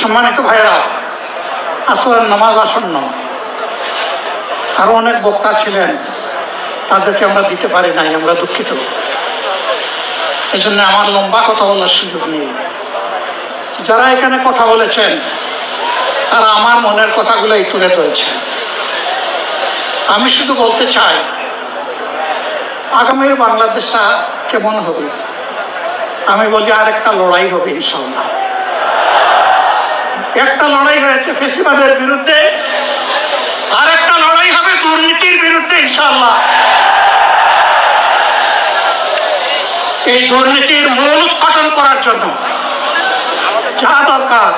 সম্মানিত ভাইরা আসলের নামাজ আসন্ন। আরও অনেক বক্তা ছিলেন, তাদেরকে আমরা দিতে পারি নাই, আমরা দুঃখিত। এই জন্য আমার লম্বা কথা বলার সুযোগ নেই। যারা এখানে কথা বলেছেন, তারা আমার মনের কথাগুলোই তুলে ধরেছে আমি শুধু বলতে চাই, আগামীর বাংলাদেশটা কেমন হবে? আমি বলি আর একটা লড়াই হবে ইনশাল্লাহ একটা লড়াই হয়েছে ফেসিবাদের বিরুদ্ধে, আর একটা লড়াই হবে দুর্নীতির বিরুদ্ধে ইনশাল্লাহ এই দুর্নীতির মূল উৎপাদন করার জন্য যা দরকার,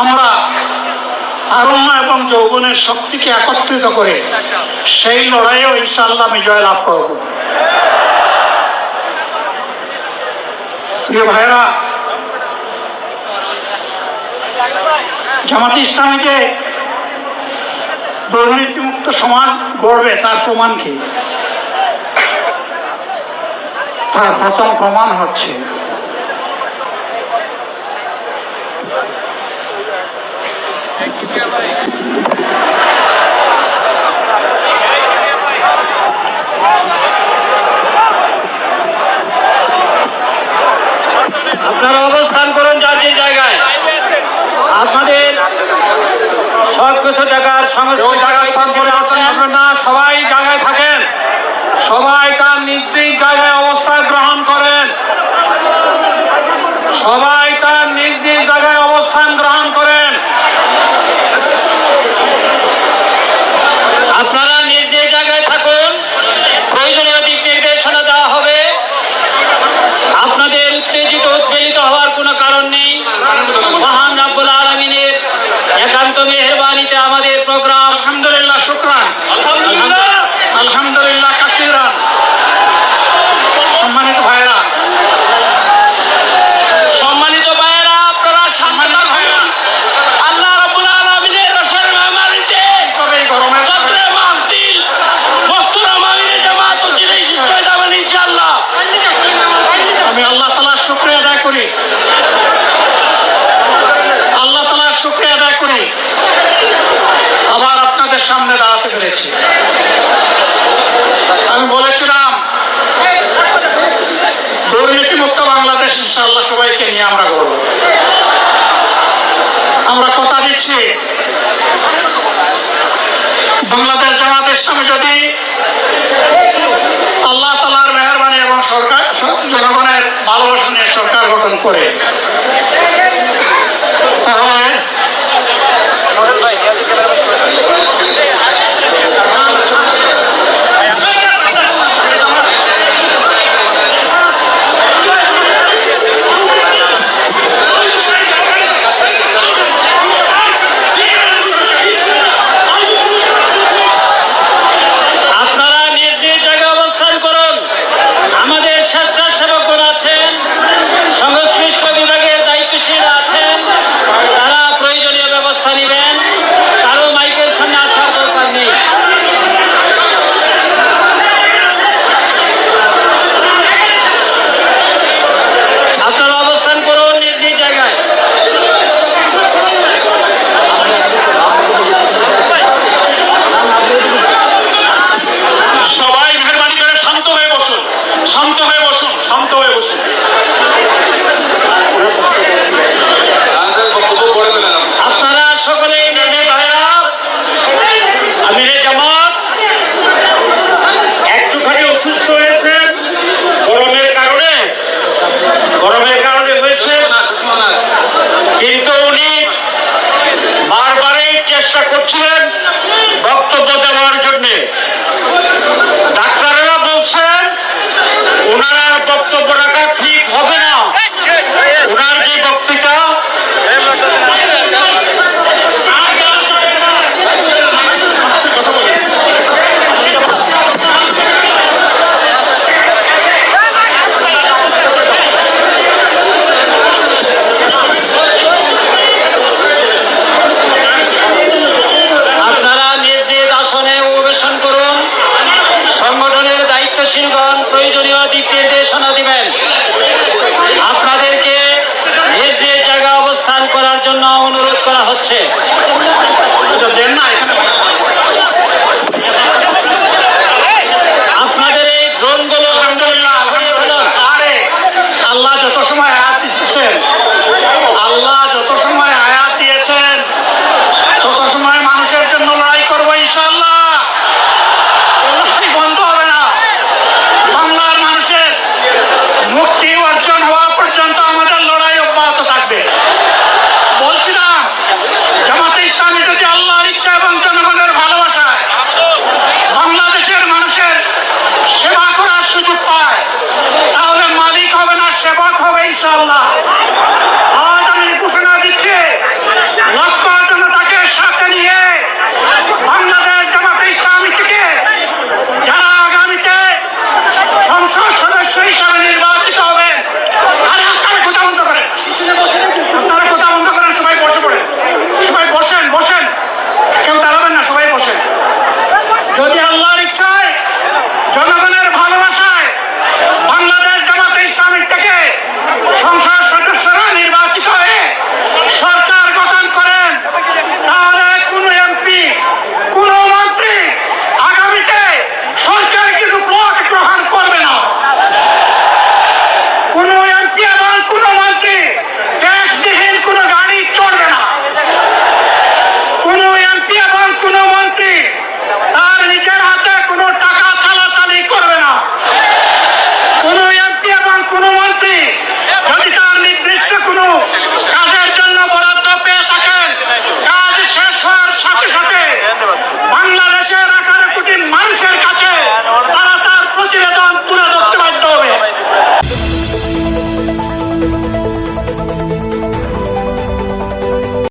আমরা আরণ্য এবং যৌবনের শক্তিকে একত্রিত করে সেই লড়াইয়েও ইনশাল্লাহ আমি জয়লাভ করব। প্রিয় ভাইরা জামাত ইসলামীকে দুর্নীতিমুক্ত সমাজ গড়বে তার প্রমাণ কি? তার প্রথম প্রমাণ হচ্ছে আপনারা বাংলাদেশ জামাত ইসলামী যদি আল্লাহ তালার মেহরবানি এবং সরকার জনগণের ভালোবাসা নিয়ে সরকার গঠন করে।